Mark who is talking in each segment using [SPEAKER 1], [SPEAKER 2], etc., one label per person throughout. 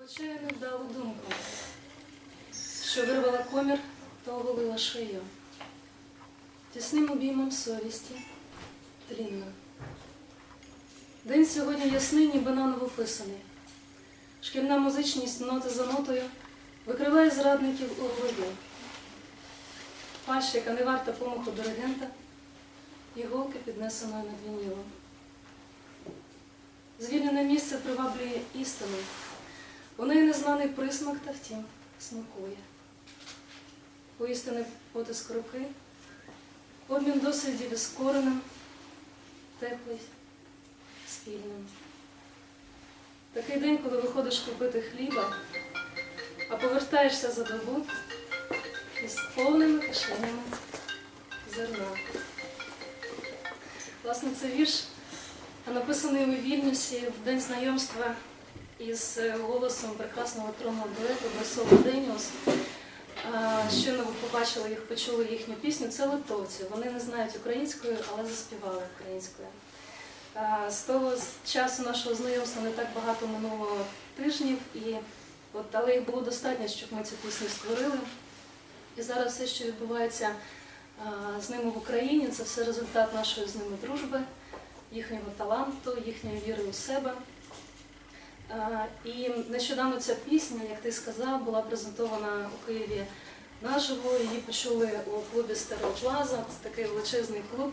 [SPEAKER 1] Вбачаю невдалу думку, що вирвала комір та оголила шию. Тісним обіймом совісті тлінна. День сьогодні ясний, ніби наново писаний. Шкільна музичність ноти за нотою викриває зрадників у глибі. Фальш, яка не варта помаху диригента, іголки піднесеної над вінілом. Звільнене місце приваблює істину. У неї незнаний присмак та втім смакує. У потиск руки, обмін досвідів із коренем, теплий, спільним. Такий день, коли виходиш купити хліба, а повертаєшся за добу із повними кишенями зерна. Власне, це вірш, написаний у Вільнюсі в день знайомства із е, голосом прекрасного тронного дуету Барсола Деніус. Щойно ви побачили їх, почули їхню пісню. Це литовці. Вони не знають української, але заспівали українською. З того часу нашого знайомства не так багато минуло тижнів, і от, але їх було достатньо, щоб ми цю пісню створили. І зараз все, що відбувається з ними в Україні, це все результат нашої з ними дружби, їхнього таланту, їхньої віри у себе. А, І нещодавно ця пісня, як ти сказав, була презентована у Києві наживо. Її почули у клубі Стереоплаза. Це такий величезний клуб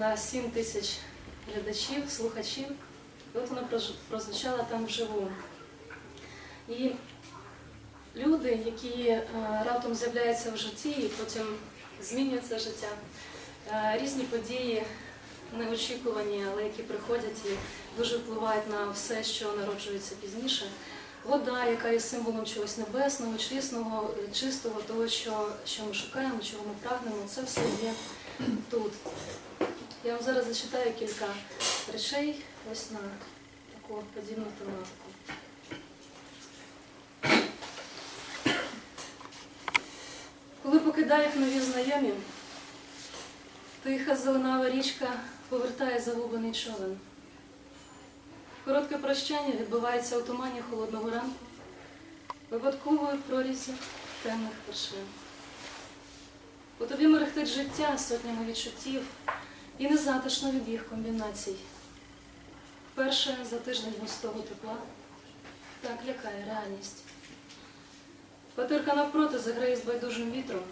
[SPEAKER 1] на 7 тисяч глядачів, слухачів. І от вона прозвучала там вживу. І люди, які е, раптом з'являються в житті і потім змінюється життя, е, різні події неочікувані, але які приходять і дуже впливають на все, що народжується пізніше. Вода, яка є символом чогось небесного, чесного, чистого, того, що, що ми шукаємо, чого ми прагнемо, це все є тут. Я вам зараз зачитаю кілька речей ось на таку подібну тематику. Коли покидають нові знайомі, тиха зеленава річка повертає загублений човен. Коротке прощання відбувається у тумані холодного ранку, випадковою прорізі темних вершин. У тобі мерехтить життя сотнями відчуттів і незатишно від їх комбінацій. Вперше за тиждень густого тепла так лякає реальність. Патерка навпроти заграє з байдужим вітром,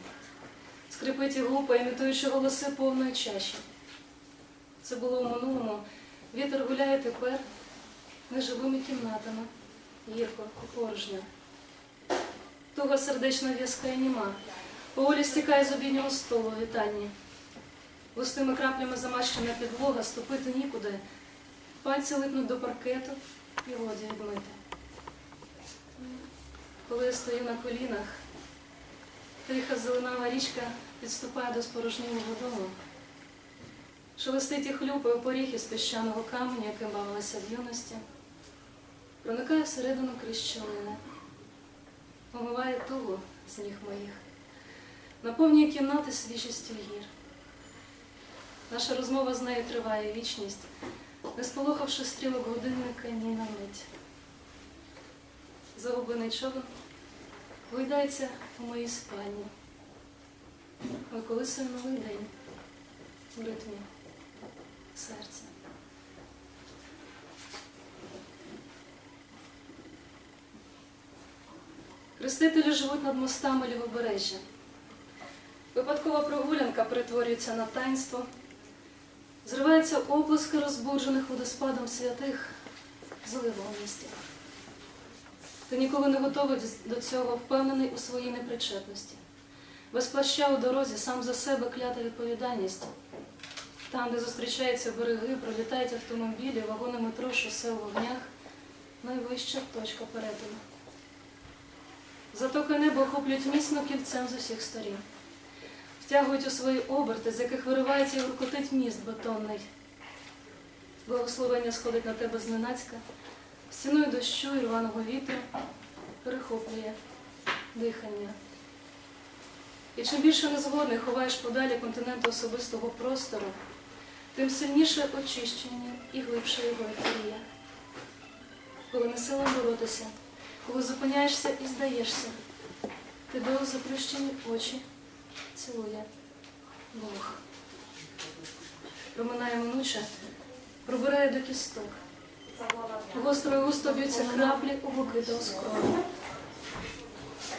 [SPEAKER 1] скрипить і глупо, імітуючи голоси повної чаші. Це було у минулому. Вітер гуляє тепер неживими кімнатами, гірко і порожньо. Туга сердечна в'язка і німа. Поволі стікає з обіднього столу у вітальні. Густими краплями замащена підлога, ступити нікуди. Пальці липнуть до паркету і годі відмити. Коли я стою на колінах, тиха зеленава річка підступає до спорожнілого дому. Шелестить і хлюпає поріг із піщаного каменю, яким бавилася в юності. Проникає всередину крізь щелини, омиває тугу з ніг моїх, наповнює кімнати свіжістю гір. Наша розмова з нею триває вічність, не сполохавши стрілок годинника ні на мить. Загублений човен гойдається у моїй спальні. Виколисує новий день у ритмі серця. Хрестителі живуть над мостами лівобережжя. Випадкова прогулянка перетворюється на таїнство. Зриваються оплески розбуджених водоспадом святих злива місті. Ти ніколи не готовий до цього впевнений у своїй непричетності. Без плаща у дорозі сам за себе клята відповідальність. Там, де зустрічаються береги, пролітають автомобілі, вагони метро, шосе у вогнях, найвища точка перетину. Затоки неба охоплюють міцно кільцем з усіх сторін. Втягують у свої оберти, з яких виривається і гуркотить міст бетонний. Благословення сходить на тебе зненацька, стіною дощу і рваного вітру перехоплює дихання. І чим більше незгодний ховаєш подалі континенту особистого простору, тим сильніше очищення і глибше його ефірія. Коли не сила боротися, коли зупиняєшся і здаєшся, тебе у заплющені очі цілує Бог. Проминає минуче, пробирає до кісток. Гострою уста б'ються краплі у боки та оскрони.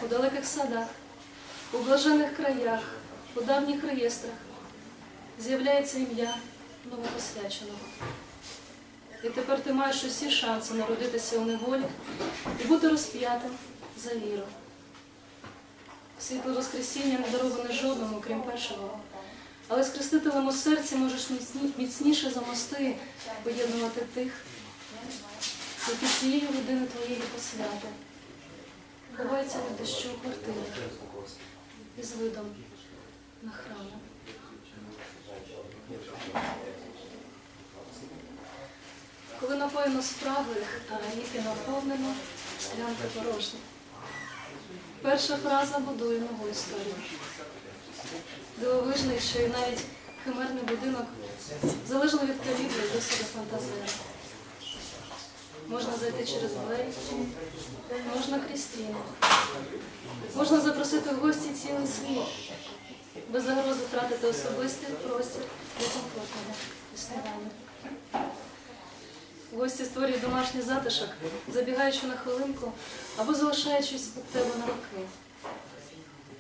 [SPEAKER 1] У далеких садах, у блажених краях, у давніх реєстрах з'являється ім'я новопосвяченого. І тепер ти маєш усі шанси народитися у неволі і бути розп'ятим за віру. Світло Воскресіння не дароване жодному, крім першого. Але з хрестителем у серці можеш міцніше за мости поєднувати тих, які цієї години твоєї посвяти. Ховаються від дощу у квартирах із видом на храму. Коли напоєно спраглих, а віки наповнено, склянки порожні. Перша фраза будує нову історію. Дивовижний, що й навіть химерний будинок залежно від калібру і досвіду фантазера. Можна зайти через двері, можна крізь стіни. Можна запросити в гості цілий світ, без загрози втратити особистий простір для комфортного існування. Гості створюють домашній затишок, забігаючи на хвилинку або залишаючись у тебе на роки.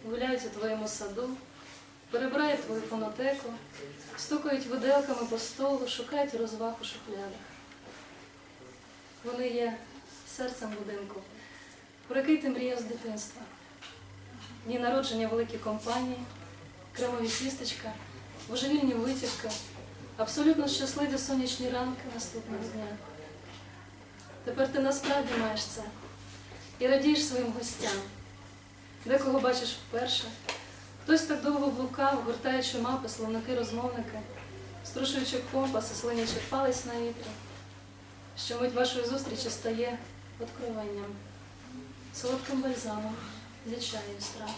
[SPEAKER 1] Гуляють у твоєму саду, перебирають твою фонотеку, стукають виделками по столу, шукають розваг у шухлядах. Вони є серцем будинку, про який ти мріяв з дитинства. Дні народження великі компанії, кремові тістечка, божевільні витівки, абсолютно щасливі сонячні ранки наступного дня. Тепер ти насправді маєш це і радієш своїм гостям. Декого бачиш вперше. Хтось так довго блукав, гуртаючи мапи, словники, розмовники, струшуючи компас і слинячи палець на вітрі, що мить вашої зустрічі стає откровенням, солодким бальзамом для чаю страв.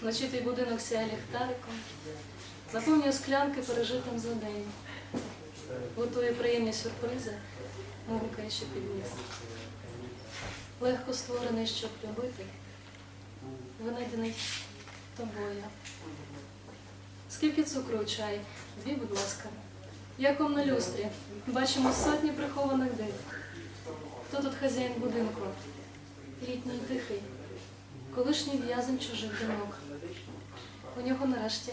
[SPEAKER 1] Вночі будинок сяє ліхтариком, наповнює склянки пережитим за день, готує приємні сюрпризи, мовкаючи підніс. Легко створений, щоб любити, винайдений тобою. Скільки цукру у чай? Дві, будь ласка. Як вам на люстрі? Бачимо сотні прихованих див. Хто тут хазяїн будинку? Літній тихий, колишній в'язень чужих думок. У нього нарешті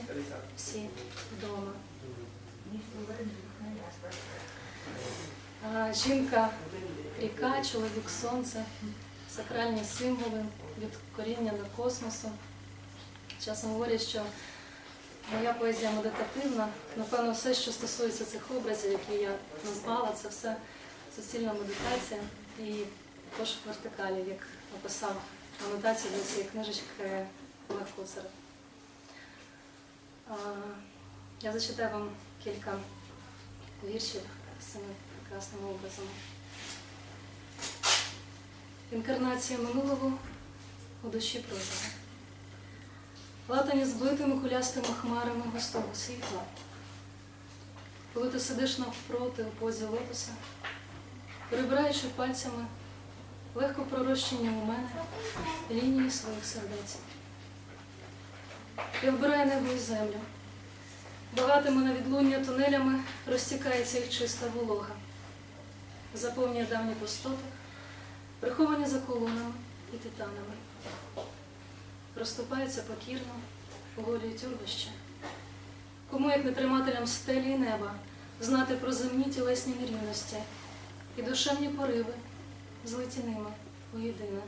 [SPEAKER 1] всі вдома. Жінка, ріка, чоловік сонце, сакральні символи від коріння до космосу. Часом говорять, що моя поезія медитативна. Напевно, все, що стосується цих образів, які я назвала, це все суцільна медитація і пошук вертикалі, як написав анотацію до цієї книжечки Олег Куцарев. Я зачитаю вам кілька віршів з цими прекрасними образами. Інкарнація минулого у душі прожила. Латані збитими кулястими хмарами густого світла. Коли ти сидиш навпроти у позі лотоса, перебираючи пальцями легко пророщені у мене лінії своїх сердець. Я вбираю небо і землю. Багатими на відлуння тунелями розтікається їх чиста волога, заповнює давні пустоти, приховані за колонами і титанами. Розступається покірно, оголює тюрбище. Кому, як не тримателям стелі і неба, знати про земні тілесні нерівності і душевні пориви, злиті ними уєдине.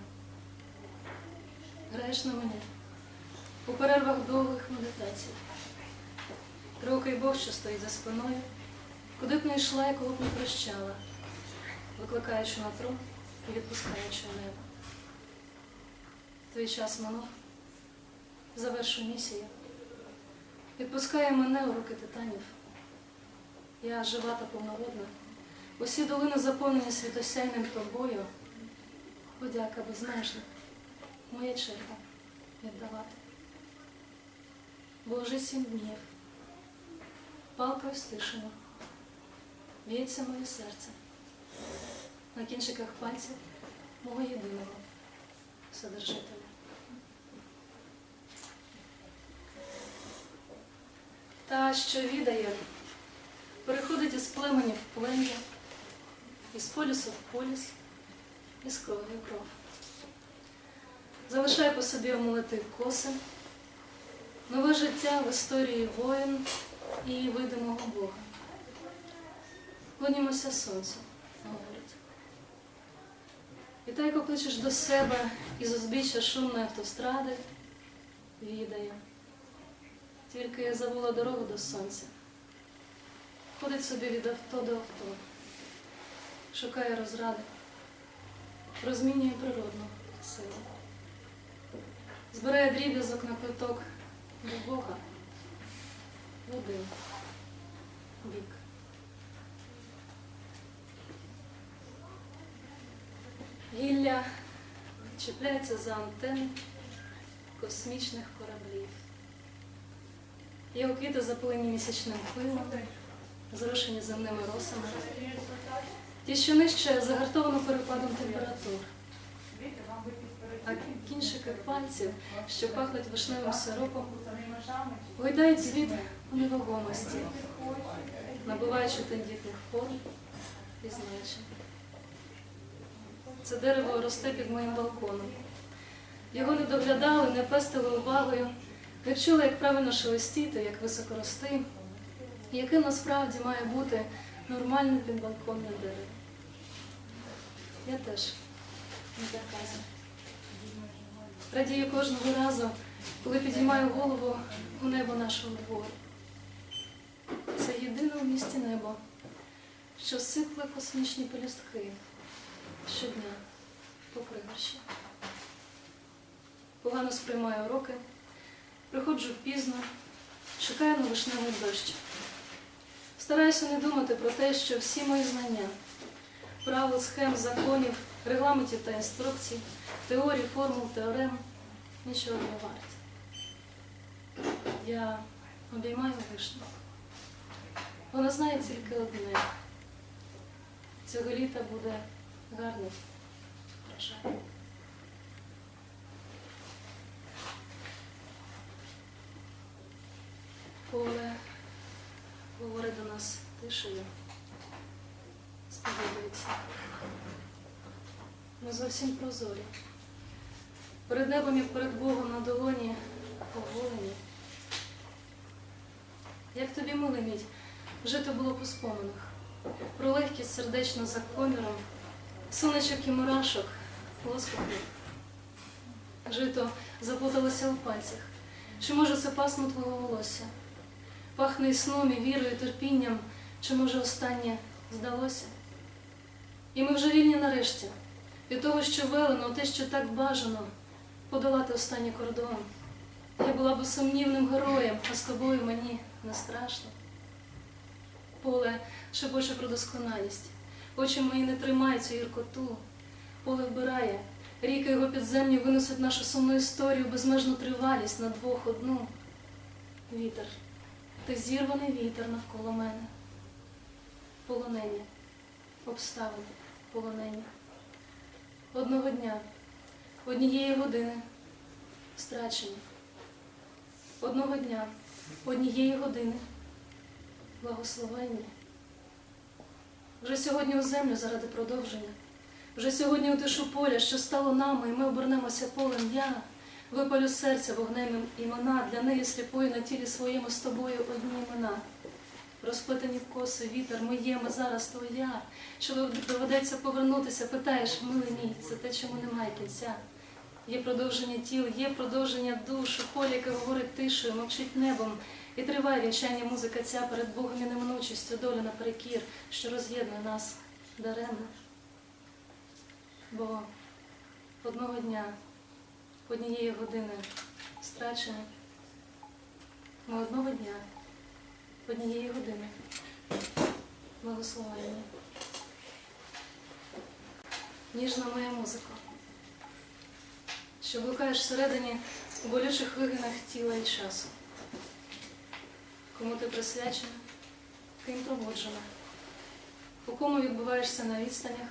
[SPEAKER 1] Граєш на мені у перервах довгих медитацій. Троокий Бог, що стоїть за спиною, куди б не йшла, якого б не прощала, викликаючи на трон і відпускаючи в небо. Твій час минув, завершу місію. Відпускає мене у руки титанів. Я жива та повнородна. Усі долини заповнені світосяйним тобою. Подяка безмежна, моя черга віддавати. Вже сім днів палкою стишено, б'ється моє серце. На кінчиках пальців мого єдиного Вседержителя. Та, що відає, переходить із племені в плем'я, із полісу в поліс, із крові в кров. Залишає по собі омолити коси, нове життя в історії воїн і видимого Бога. Клонімося сонцю, говорить. І та, як кличеш до себе із узбіччя шумної автостради, відає. Тільки я забула дорогу до сонця. Ходить собі від авто до авто, шукає розради, розмінює природну силу. Збирає дріб'язок на квиток в один бік. Гілля чіпляється за антени космічних кораблів. Його квіти запилені місячним пилом, зрошені земними росами. Ті, що нижче, загартовано перепадом температур. А кінчики пальців, що пахнуть вишневим сиропом, гойдають звід у невагомості, набуваючи тендітних форм і значень. Це дерево росте під моїм балконом. Його не доглядали, не пестили увагою, не вчили, як правильно шелестіти, як високо рости, яким насправді має бути нормальне підбалконне дерево. Я теж не така. Радію кожного разу, коли підіймаю голову у небо нашого двору. Це єдине в місті небо, що сипле космічні пелюстки щодня по пригорші. Погано сприймаю уроки, приходжу пізно, чекаю на вишневий дощ. Стараюся не думати про те, що всі мої знання, правил, схем, законів, регламентів та інструкцій, теорій, формул, теорем нічого не варті. Я обіймаю вишню. Вона знає тільки одне. Цього літа буде гарний врожай. Поле говорить до нас тишею, сповідується. Ми зовсім прозорі. Перед небом і перед Богом на долоні оголені. Як тобі, милий мій, жити було по споминах, про легкість сердечно за коміром, сонечок і мурашок, лоскотних. Жито заплуталося у пальцях. Чи може це пасмо твого волосся? Пахне і сном, і вірою, і терпінням, чи може останнє здалося? І ми вже вільні нарешті від того, що велено, те, що так бажано, подолати останній кордон. Я була б сумнівним героєм, а з тобою мені не страшно. Поле шепоче про досконалість. Очі мої не тримають цю гіркоту. Поле вбирає, ріки його підземні винесуть нашу сумну історію, безмежну тривалість на двох одну. Вітер, ти зірваний вітер навколо мене. Полонені, обставини, полонені. Одного дня, однієї години страчені. Одного дня, однієї години благословенні. Вже сьогодні у землю заради продовження. Вже сьогодні у тишу поля, що стало нами, і ми обернемося полем я. Випалю серця вогнем імена, для неї сліпої на тілі своєму з тобою одні імена. Розплетені коси, вітер, моє, ми зараз твоя. Що доведеться повернутися, питаєш, милий мій, це те, чому немає кінця. Є продовження тіл, є продовження душ, полі, яке говорить тишою, мовчить небом. І триває вінчання музика ця перед Богом і неминучістю долю наперекір, що роз'єднує нас даремно. Бо одного дня, однієї години страчені, ми одного дня, однієї години благословені. Ніжна моя музика, що блукаєш всередині у болючих вигинах тіла і часу. Кому ти присвячена, ким пробуджена, у кому відбуваєшся на відстанях,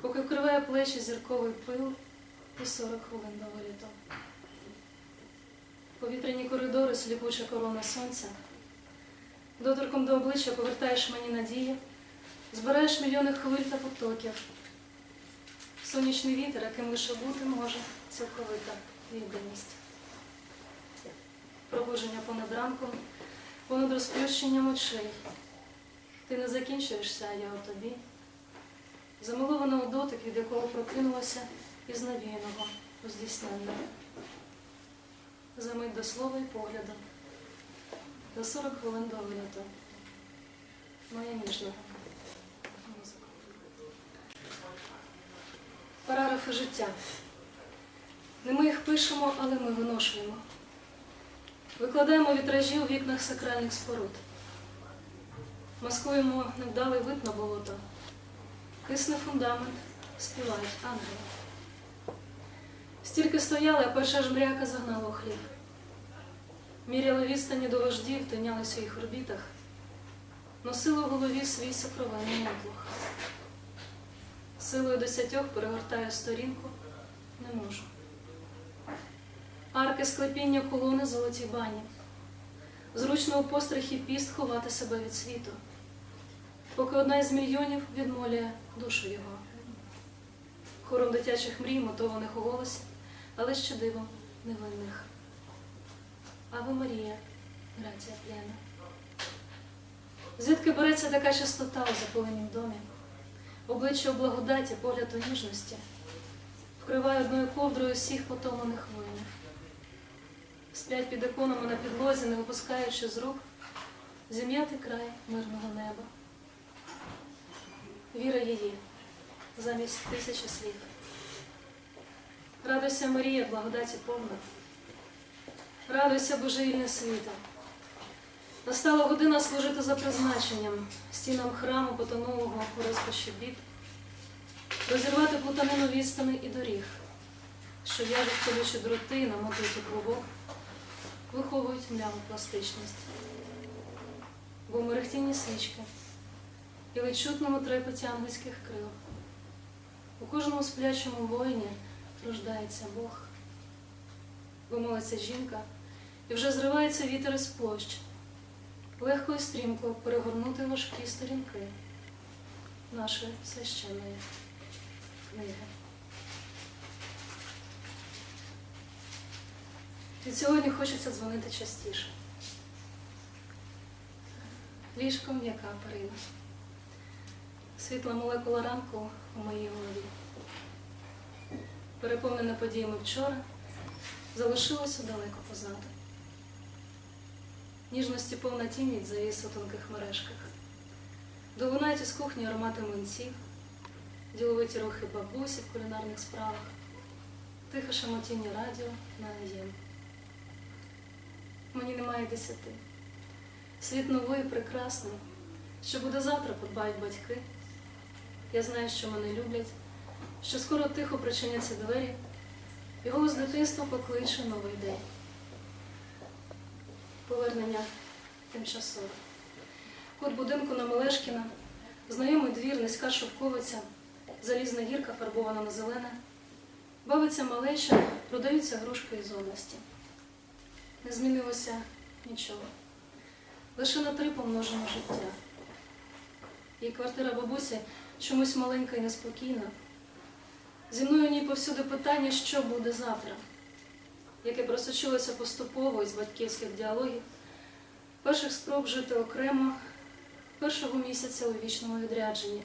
[SPEAKER 1] поки вкриває плечі зірковий пил і 40 хвилин до виліту. Повітряні коридори, сліпуча корона сонця. Доторком до обличчя повертаєш мені надії, збираєш мільйони хвиль та потоків. Сонячний вітер, яким лише бути може цілковита відданість. Пробудження понад ранком, понад розплющенням очей. Ти не закінчуєшся, а я у тобі. Замилована у дотик, від якого прокинулася із навіяного у здійсненне. За мить до слова і погляду, до 40 хвилин до виліту. Моя ніжна. Параграфи життя. Не ми їх пишемо, але ми виношуємо. Викладаємо вітражі у вікнах сакральних споруд. Маскуємо невдалий вид на болото. Кисне фундамент, співають ангели. Стільки стояли, а перша жмряка загнала у хліб. Міряли відстані до вождів, тиняли в своїх орбітах, носили у голові свій сокровенний мотлох. Силою десятьох перегортаю сторінку, не можу. Арки склепіння колони золоті бані. Зручно у пострахі піст ховати себе від світу, поки одна із мільйонів відмолює душу його. Хором дитячих мрій, мотованих у голосі, але ще дивом невинних. Аве Марія, грація п'яна. Звідки береться така чистота у запаленім домі? Обличчя у благодаті, погляд у ніжності, вкриває одною ковдрою всіх потомлених воїнів. Сплять під іконами на підлозі, не випускаючи з рук зім'ятий край мирного неба. Віра її замість тисячі слів. Радуйся, Марія, благодаті повна. Радуйся, божевільне світа. Настала година служити за призначенням стінам храму потонулого у розпачі бід, розірвати плутанину відстани і доріг, що в'яжуть колючі дроти намотують у клубок, виховують мляву пластичність. Бо мерехтінні свічки і ледь чутному трепеті ангельських крил. У кожному сплячому воїні рождається Бог, бо молиться жінка, і вже зривається вітер із площ, легко і стрімко перегорнути важкі сторінки нашої священної книги. Від сьогодні хочеться дзвонити частіше. Ліжко м'яка перина. Світла молекула ранку у моїй голові. Переповнене подіями вчора, залишилося далеко позаду. Ніжності повна від завіс у тонких мережках. Долунають із кухні аромати млинців, діловиті рухи бабусі в кулінарних справах, тихе шамотіння радіо на АЄМ. Мені немає десяти. Світ новий, прекрасний. Що буде завтра, подбають батьки. Я знаю, що мене люблять, що скоро тихо причиняться двері, і голос дитинства покличе новий день. Повернення тимчасове. Кут будинку на Мелешкіна, знайомий двір, низька шовковиця, залізна гірка фарбована на зелене. Бавиться малеча, продаються грушки із області. Не змінилося нічого. Лише на три помножено життя. Її квартира бабусі чомусь маленька і неспокійна. Зі мною ній повсюди питання, що буде завтра, яке просочилося поступово із батьківських діалогів, перших спроб жити окремо, першого місяця у вічному відрядженні,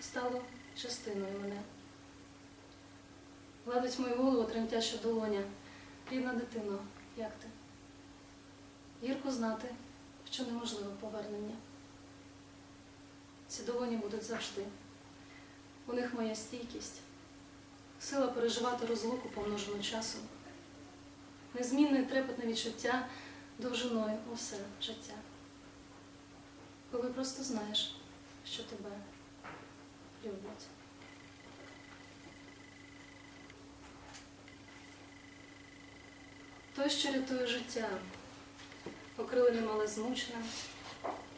[SPEAKER 1] стало частиною мене. Гладить мою голову тремтяча долоня. Рідна дитино, як ти? Гірко знати, що неможливе повернення. Ці долоні будуть завжди. У них моя стійкість, сила переживати розлуку помножену часом, незмінне трепетне відчуття довжиною усе життя. Коли просто знаєш, що тебе люблять. Той, що рятує життя, окриленим, але змученим,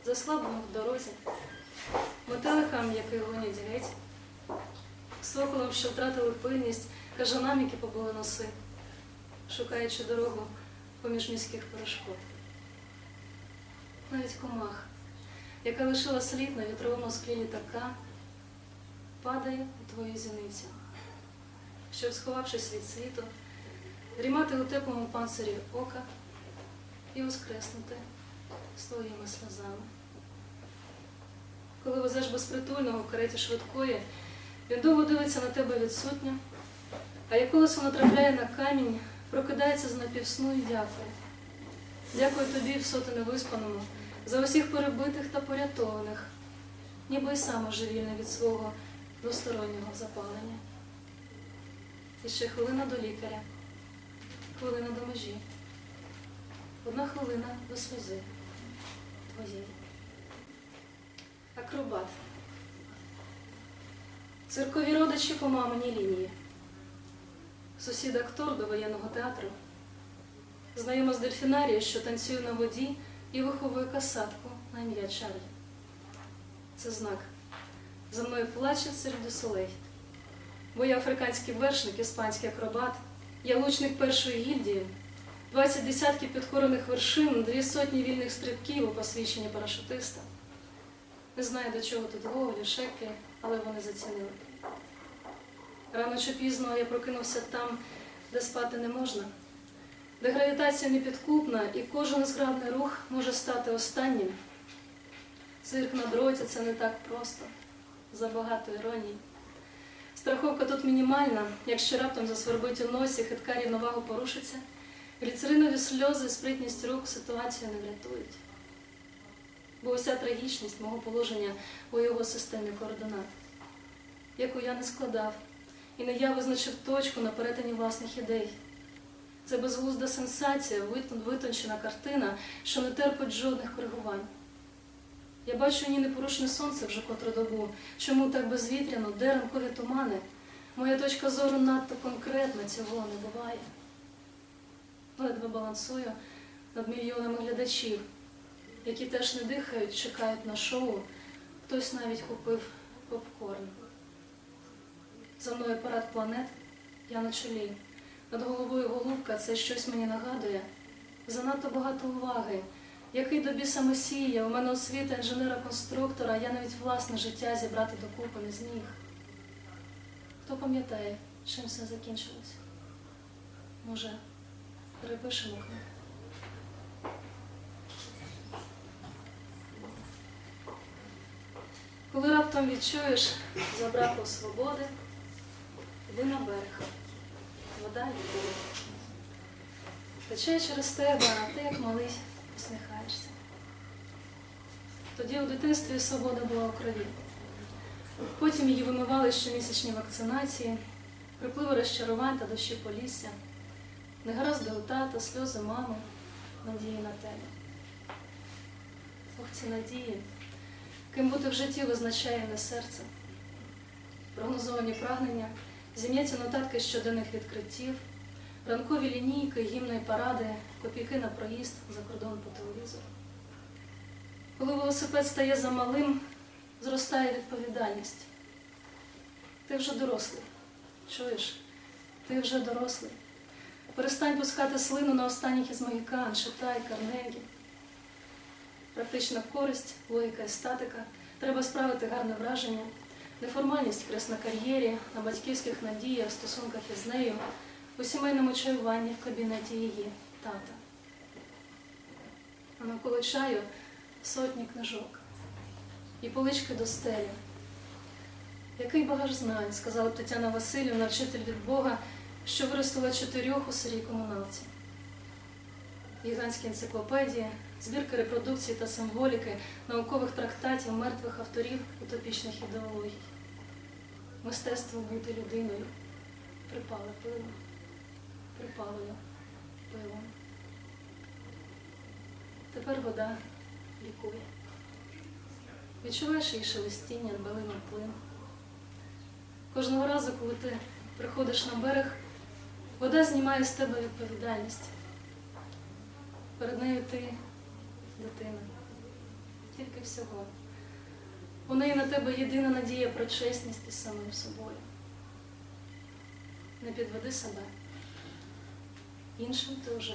[SPEAKER 1] заслабленим в дорозі, метеликам, який гонять геть, соколом, що втратили пильність, кажанам, які побили носи, шукаючи дорогу поміж міських перешкод. Навіть комах, яка лишила слід на вітровому склі літака, падає у твою зіницю, щоб, сховавшись від світу, дрімати у теплому панцирі ока і воскреснути з твоїми сльозами. Коли везеш безпритульного в кареті швидкої, він довго дивиться на тебе відсутня, а як колесо натрапляє на камінь, прокидається з напівсну і дякує. Дякую тобі, всоти невиспаному, за усіх перебитих та порятованих, ніби й сам уже від свого двостороннього запалення. І ще хвилина до лікаря, хвилина до межі, одна хвилина до сльози твоєї. Акробат. Циркові родичі по маминій лінії. Сусід актор до воєнного театру. Знайома з дельфінарії, що танцює на воді і виховує касатку на ім'я Чарлі. Це знак. За мною плаче дю Солей. Бо я африканський вершник, іспанський акробат, я лучник першої гільдії, 20 десятків підкорених вершин, дві сотні вільних стрибків у посвідченні парашутиста. Не знаю, до чого тут Гоголі, Шекпі, але вони зацінили. Рано чи пізно я прокинувся там, де спати не можна, де гравітація непідкупна і кожен зграбний рух може стати останнім. Цирк на дроті це не так просто, забагато іронії. Страховка тут мінімальна, якщо раптом засвербить у носі, хитка рівновага порушиться, гліцеринові сльози, спритність рук ситуацію не врятують. Бо уся трагічність мого положення у його системі координат, яку я не складав, і не я визначив точку на перетині власних ідей. Це безглузда сенсація, витончена картина, що не терпить жодних коригувань. Я бачу в ній непорушне сонце вже котру добу. Чому так безвітряно, де ранкові тумани? Моя точка зору надто конкретна, цього не буває. Ледве балансую над мільйонами глядачів, які теж не дихають, чекають на шоу. Хтось навіть купив попкорн. За мною парад планет, я на чолі. Над головою голубка це щось мені нагадує. Занадто багато уваги. Який до біса месія, у мене освіта інженера-конструктора, я навіть власне життя зібрати докупи не зміг. Хто пам'ятає, чим все закінчилось? Може, перепишемо книгу? Коли раптом відчуєш забракло свободи, йди на берег. Вода любов. Тече через тебе, а ти, як малий, посміхаєшся. Тоді у дитинстві свобода була у крові. Потім її вимивали щомісячні вакцинації, припливи розчарувань та дощі полісся, негаразди у тата, сльози мами, надії на тебе. Ох, ці надії, ким бути в житті визначає не серце. Прогнозовані прагнення, зім'яті нотатки щоденних відкриттів, ранкові лінійки, гімної паради, копійки на проїзд за кордон по телевізору. Коли велосипед стає замалим, зростає відповідальність. Ти вже дорослий. Чуєш? Ти вже дорослий. Перестань пускати слину на останніх із могікан, читай, Карнегі. Практична користь, логіка і статика. Треба справити гарне враження, неформальність хрест на кар'єрі, на батьківських надіях, стосунках із нею, у сімейному чаюванні в кабінеті її тата. А навколо чаю сотні книжок і полички до стелі. Який багаж знань, сказала Тетяна Васильівна, вчитель від Бога, що виростила чотирьох у селі комуналці. Гігантські енциклопедії, збірки репродукції та символіки, наукових трактатів мертвих авторів утопічних ідеологій. Мистецтво бути людиною припали пилом, припалою пилом. Тепер вода лікує. Відчуваєш її шелестіння, дбалину плин. Кожного разу, коли ти приходиш на берег, вода знімає з тебе відповідальність. Перед нею ти дитина. Тільки всього. У неї на тебе єдина надія про чесність із самим собою. не підведи себе. Іншим ти вже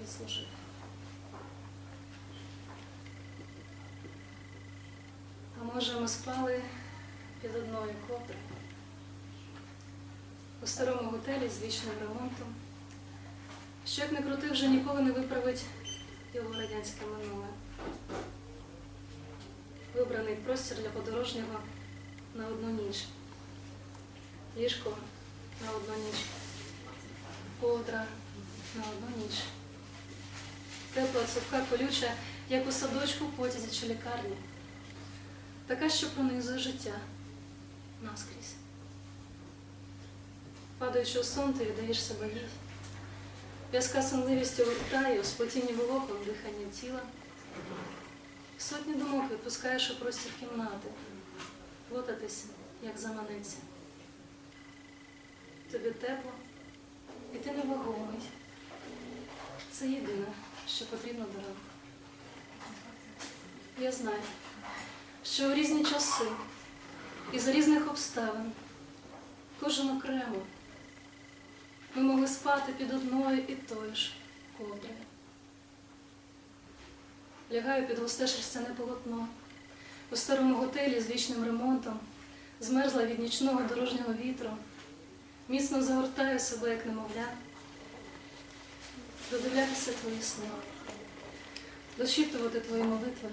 [SPEAKER 1] відслужив. А може, ми спали під одною ковдрою у старому готелі з вічним ремонтом, що як не крути, вже ніколи не виправить його радянське минуле. Вибраний простір для подорожнього на одну ніч. Ліжко на одну ніч. Ковдра на одну ніч. Тепла, цупка, колюча, як у садочку, потязі чи лікарні. Така, що пронизує життя наскрізь. Падаючи у сон, ти віддаєш себе їй. В'язка сонливістю вертає у спотінні волокон дихання тіла. Сотні думок відпускаєш у простір кімнати, плутатись, як заманеться. Тобі тепло, і ти невагомий. Це єдине, що потрібно до ранку. Я знаю, що у різні часи і за різних обставин кожен окремо ми могли спати під одною і тою ж ковдрою. Лягаю під густе шерстяне полотно. У старому готелі з вічним ремонтом, змерзла від нічного дорожнього вітру, міцно загортаю себе, як немовля, додивлятися твої сни, дошіптувати твої молитви,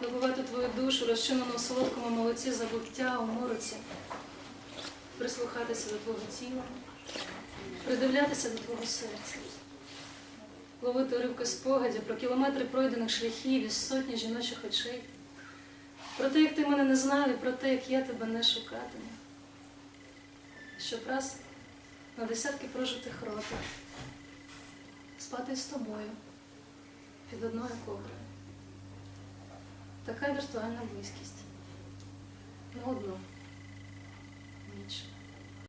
[SPEAKER 1] добувати твою душу, розчинену у солодкому молоці забуття у мороці, прислухатися до твого тіла, придивлятися до твого серця ловити уривки спогадів про кілометри пройдених шляхів із сотні жіночих очей, про те, як ти мене не знав, і про те, як я тебе не шукатиму. Щоб раз на десятки прожитих років спати з тобою під одною ковдрою. Така віртуальна близькість. На одну ніч.